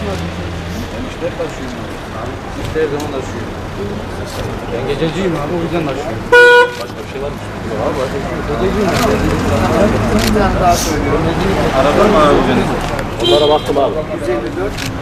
Ben işte hep taşıyorum abi. İşte her zaman taşıyorum. Ben gececiyim abi o yüzden taşıyorum. Başka bir şey var mı? Yok abi başka bir şey yok. Gececiyim Bir tane daha söylüyorum. Araba mı abi? Onlara baktım abi. 154.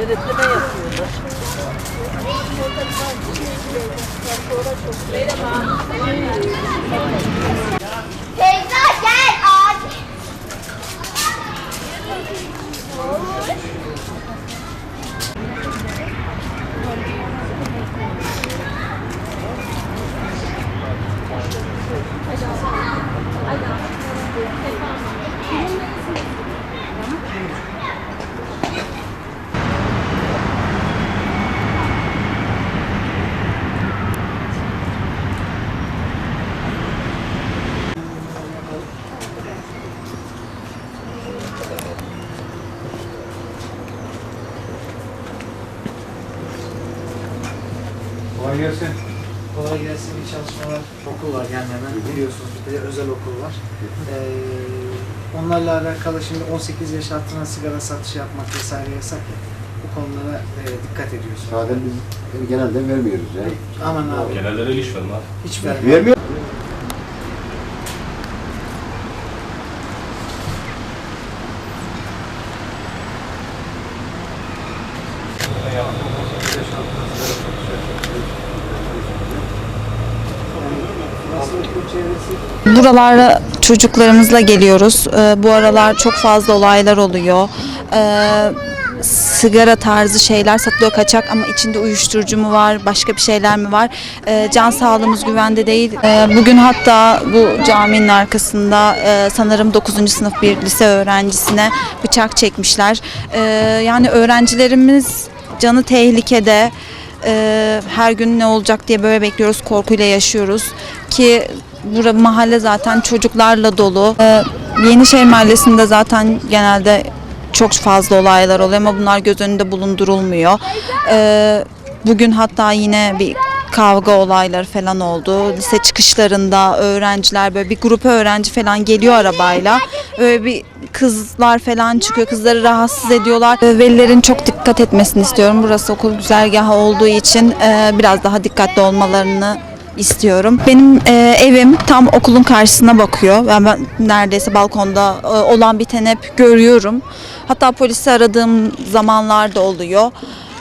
Teyze gel abi. Kolay gelsin. Kolay gelsin, iyi çalışmalar. Okul var yani hemen biliyorsunuz bir de özel okul var. Ee, onlarla alakalı şimdi 18 yaş altına sigara satışı yapmak vesaire yasak ya. Bu konulara e, dikkat ediyoruz. Zaten biz genelde vermiyoruz ya. Aman abi iş verim abi. hiç verme. Vermiyor. Buralara çocuklarımızla geliyoruz. Ee, bu aralar çok fazla olaylar oluyor. Ee, sigara tarzı şeyler satılıyor kaçak ama içinde uyuşturucu mu var, başka bir şeyler mi var? Ee, can sağlığımız güvende değil. Bugün hatta bu caminin arkasında e, sanırım 9. sınıf bir lise öğrencisine bıçak çekmişler. Yani öğrencilerimiz canı tehlikede. Her gün ne olacak diye böyle bekliyoruz, korkuyla yaşıyoruz ki Bura mahalle zaten çocuklarla dolu. Ee, Yenişehir Mahallesi'nde zaten genelde çok fazla olaylar oluyor ama bunlar göz önünde bulundurulmuyor. Ee, bugün hatta yine bir kavga olayları falan oldu. Lise çıkışlarında öğrenciler böyle bir grup öğrenci falan geliyor arabayla. Böyle bir kızlar falan çıkıyor. Kızları rahatsız ediyorlar. Ee, Velilerin çok dikkat etmesini istiyorum. Burası okul güzergahı olduğu için e, biraz daha dikkatli olmalarını istiyorum. Benim e, evim tam okulun karşısına bakıyor. Ben, ben neredeyse balkonda e, olan biteni hep görüyorum. Hatta polisi aradığım zamanlar da oluyor.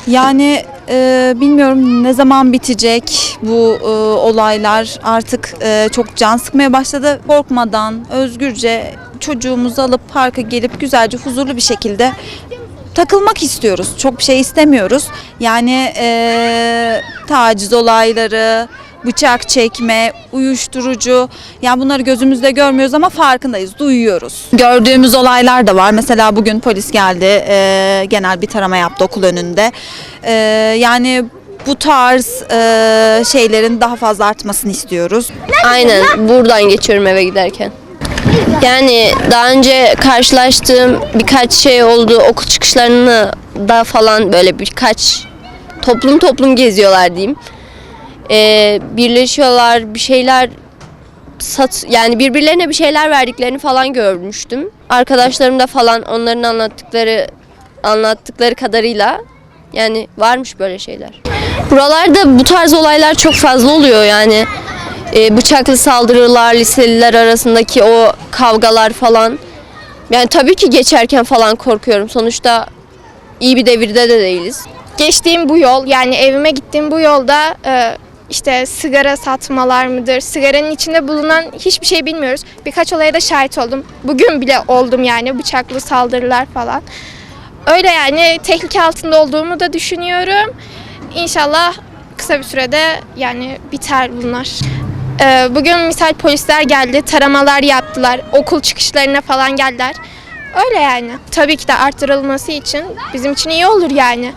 Yani e, bilmiyorum ne zaman bitecek bu e, olaylar artık e, çok can sıkmaya başladı. Korkmadan özgürce çocuğumuzu alıp parka gelip güzelce huzurlu bir şekilde takılmak istiyoruz. Çok bir şey istemiyoruz. Yani e, taciz olayları, bıçak çekme, uyuşturucu yani bunları gözümüzde görmüyoruz ama farkındayız, duyuyoruz. Gördüğümüz olaylar da var. Mesela bugün polis geldi, e, genel bir tarama yaptı okul önünde. E, yani bu tarz e, şeylerin daha fazla artmasını istiyoruz. Aynen buradan geçiyorum eve giderken. Yani daha önce karşılaştığım birkaç şey oldu. Okul çıkışlarını da falan böyle birkaç toplum toplum geziyorlar diyeyim. Ee, birleşiyorlar bir şeyler sat yani birbirlerine bir şeyler verdiklerini falan görmüştüm. Arkadaşlarım da falan onların anlattıkları anlattıkları kadarıyla yani varmış böyle şeyler. Buralarda bu tarz olaylar çok fazla oluyor yani. Ee, bıçaklı saldırılar, liseliler arasındaki o kavgalar falan. Yani tabii ki geçerken falan korkuyorum. Sonuçta iyi bir devirde de değiliz. geçtiğim bu yol yani evime gittiğim bu yolda e, işte sigara satmalar mıdır, sigaranın içinde bulunan hiçbir şey bilmiyoruz. Birkaç olaya da şahit oldum. Bugün bile oldum yani bıçaklı saldırılar falan. Öyle yani tehlike altında olduğumu da düşünüyorum. İnşallah kısa bir sürede yani biter bunlar. Ee, bugün misal polisler geldi, taramalar yaptılar, okul çıkışlarına falan geldiler. Öyle yani. Tabii ki de arttırılması için bizim için iyi olur yani.